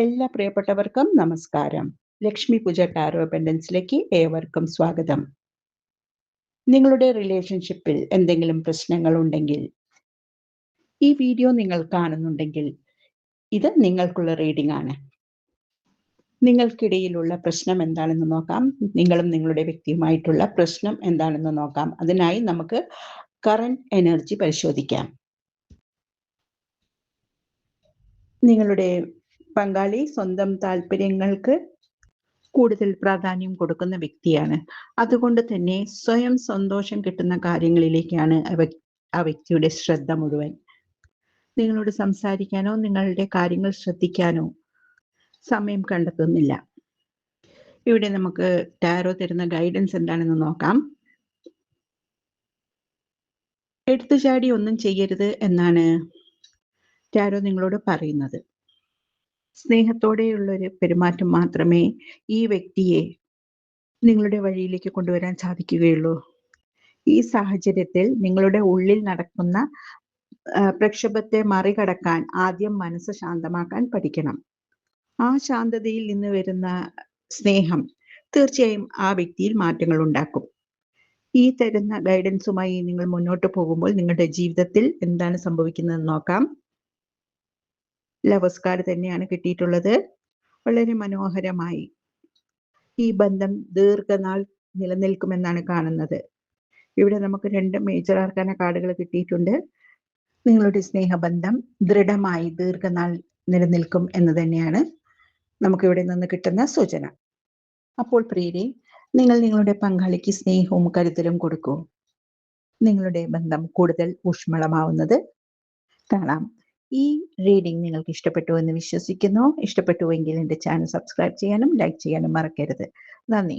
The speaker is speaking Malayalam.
എല്ലാ പ്രിയപ്പെട്ടവർക്കും നമസ്കാരം. ലക്ഷ്മി പൂജ ടാരോ പെൻഡൻസിലേക്ക് ഏവർക്കും സ്വാഗതം. നിങ്ങളുടെ റിലേഷൻഷിപ്പിൽ എന്തെങ്കിലും പ്രശ്നങ്ങൾ ഉണ്ടെങ്കിൽ ഈ വീഡിയോ നിങ്ങൾ കാണുന്നുണ്ടെങ്കിൽ ഇത് നിങ്ങൾക്കുള്ള റീഡിംഗ് ആണ്. നിങ്ങൾക്കിടയിലുള്ള പ്രശ്നം എന്താണെന്ന് നോക്കാം. നിങ്ങളും നിങ്ങളുടെ വ്യക്തിയുമായിട്ടുള്ള പ്രശ്നം എന്താണെന്ന് നോക്കാം. അതിനായി നമുക്ക് കറണ്ട് എനർജി പരിശോധിക്കാം. നിങ്ങളുടെ പങ്കാളി സ്വന്തം താല്പര്യങ്ങൾക്ക് കൂടുതൽ പ്രാധാന്യം കൊടുക്കുന്ന വ്യക്തിയാണ്. അതുകൊണ്ട് തന്നെ സ്വയം സന്തോഷം കിട്ടുന്ന കാര്യങ്ങളിലേക്കാണ് ആ വ്യക്തിയുടെ ശ്രദ്ധ മുഴുവൻ. നിങ്ങളോട് സംസാരിക്കാനോ നിങ്ങളുടെ കാര്യങ്ങൾ ശ്രദ്ധിക്കാനോ സമയം കണ്ടെത്തുന്നില്ല. ഇവിടെ നമുക്ക് ടാരോ തരുന്ന ഗൈഡൻസ് എന്താണെന്ന് നോക്കാം. എടുത്തുചാടി ഒന്നും ചെയ്യരുത് എന്നാണ് ടാരോ നിങ്ങളോട് പറയുന്നത്. സ്നേഹത്തോടെയുള്ള ഒരു പെരുമാറ്റം മാത്രമേ ഈ വ്യക്തിയെ നിങ്ങളുടെ വഴിയിലേക്ക് കൊണ്ടുവരാൻ സാധിക്കുകയുള്ളൂ. ഈ സാഹചര്യത്തിൽ നിങ്ങളുടെ ഉള്ളിൽ നടക്കുന്ന പ്രക്ഷോഭത്തെ മറികടക്കാൻ ആദ്യം മനസ്സ് ശാന്തമാക്കാൻ പഠിക്കണം. ആ ശാന്തതയിൽ നിന്ന് വരുന്ന സ്നേഹം തീർച്ചയായും ആ വ്യക്തിയിൽ മാറ്റങ്ങൾ ഉണ്ടാക്കും. ഈ തരുന്ന ഗൈഡൻസുമായി നിങ്ങൾ മുന്നോട്ട് പോകുമ്പോൾ നിങ്ങളുടെ ജീവിതത്തിൽ എന്താണ് സംഭവിക്കുന്നത് നോക്കാം. ലവേഴ്സ് കാർഡ് തന്നെയാണ് കിട്ടിയിട്ടുള്ളത്. വളരെ മനോഹരമായി ഈ ബന്ധം ദീർഘനാൾ നിലനിൽക്കുമെന്നാണ് കാണുന്നത്. ഇവിടെ നമുക്ക് രണ്ട് മേജർ ആർക്കാന കാർഡുകൾ കിട്ടിയിട്ടുണ്ട്. നിങ്ങളുടെ സ്നേഹബന്ധം ദൃഢമായി ദീർഘനാൾ നിലനിൽക്കും എന്ന് തന്നെയാണ് നമുക്ക് ഇവിടെ നിന്ന് കിട്ടുന്ന സൂചന. അപ്പോൾ പ്രിയരെ നിങ്ങൾ നിങ്ങളുടെ പങ്കാളിക്ക് സ്നേഹവും കരുതലും കൊടുക്കൂ. നിങ്ങളുടെ ബന്ധം കൂടുതൽ ഊഷ്മളമാവുന്നത് കാണാം. ഈ റീഡിംഗ് നിങ്ങൾക്ക് ഇഷ്ടപ്പെട്ടു എന്ന് വിശ്വസിക്കുന്നു. ഇഷ്ടപ്പെട്ടുവെങ്കിൽ എന്റെ ചാനൽ സബ്സ്ക്രൈബ് ചെയ്യാനും ലൈക്ക് ചെയ്യാനും മറക്കരുത്. നന്ദി.